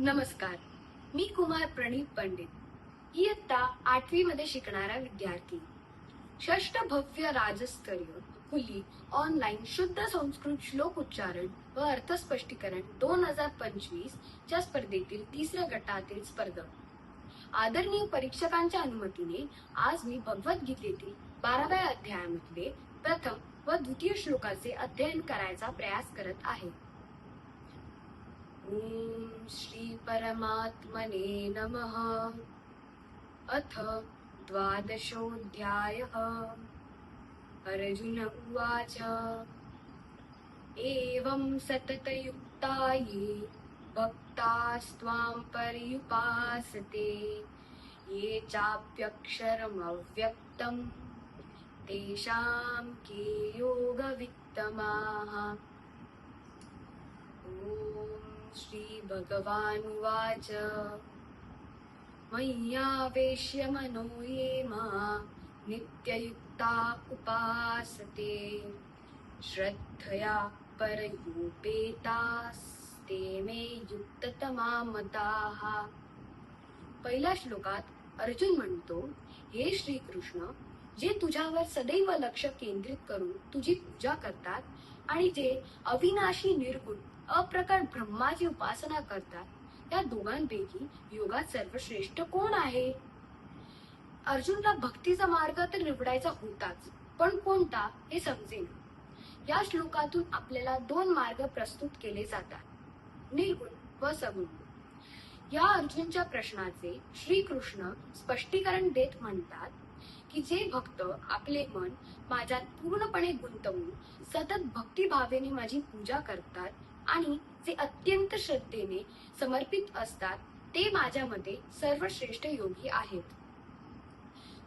नमस्कार. मी कुमार प्रणीत पंडित. इयत्ता आठवी मध्ये शिकणारा विद्यार्थी. षष्ट भव्य राजस्तरीय खुली ऑनलाईन शुद्ध संस्कृत श्लोक उच्चारण व अर्थस्पष्टीकरण दोन हजार पंचवीस च्या स्पर्धेतील तिसऱ्या गटातील स्पर्धक. आदरणीय परीक्षकांच्या अनुमतीने आज मी भगवद्गीतेतील बाराव्या अध्यायामधले प्रथम व द्वितीय श्लोकाचे अध्ययन करायचा प्रयास करत आहे. ॐ श्रीपरमात्मने नमः। अथ द्वादशोऽध्यायः। अर्जुन उवाच एवं सततयुक्ता ये भक्तास्त्वां पर्युपासते ये चाप्यक्षरमव्यक्तं तेषां के योगवित्तमाः। श्रीभगवानुवाच। मय्यावेश्य मनो ये मा नित्ययुक्ता उपासते। श्रद्धया परयूपेतास्ते मे युक्ततमा मताः पहिल्या श्लोकात अर्जुन म्हणतो हे श्रीकृष्ण जे तुझ्यावर सदैव लक्ष केंद्रित करून तुझी पूजा करतात आणि जे अविनाशी निर्गुण अप्रकट ब्रह्माची उपासना करतात त्या दोघांपैकी योगात सर्वश्रेष्ठ कोण आहे? अर्जुनला भक्तीचा मार्ग तर निवडायचा होताच पण कोणता हे समजेल. या श्लोकातून आपल्याला दोन मार्ग प्रस्तुत केले जातात निर्गुण व सगुण. या अर्जुनच्या प्रश्नाचे श्रीकृष्ण स्पष्टीकरण देत म्हणतात की जे भक्त आपले मन माझ्यात पूर्णपणे गुंतवून सतत भक्तिभावेने माझी पूजा करतात आणि जे अत्यंत श्रद्धेने समर्पित असतात ते माझ्या मते सर्वश्रेष्ठ योगी आहेत.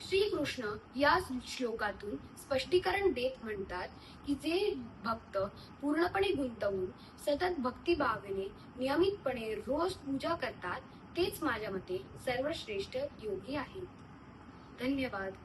श्रीकृष्ण या श्लोकातून स्पष्टीकरण देत म्हणतात की जे भक्त पूर्णपणे गुंतवून सतत भक्तिभावेने नियमितपणे रोज पूजा करतात तेच माझ्या मते सर्वश्रेष्ठ योगी आहेत. धन्यवाद.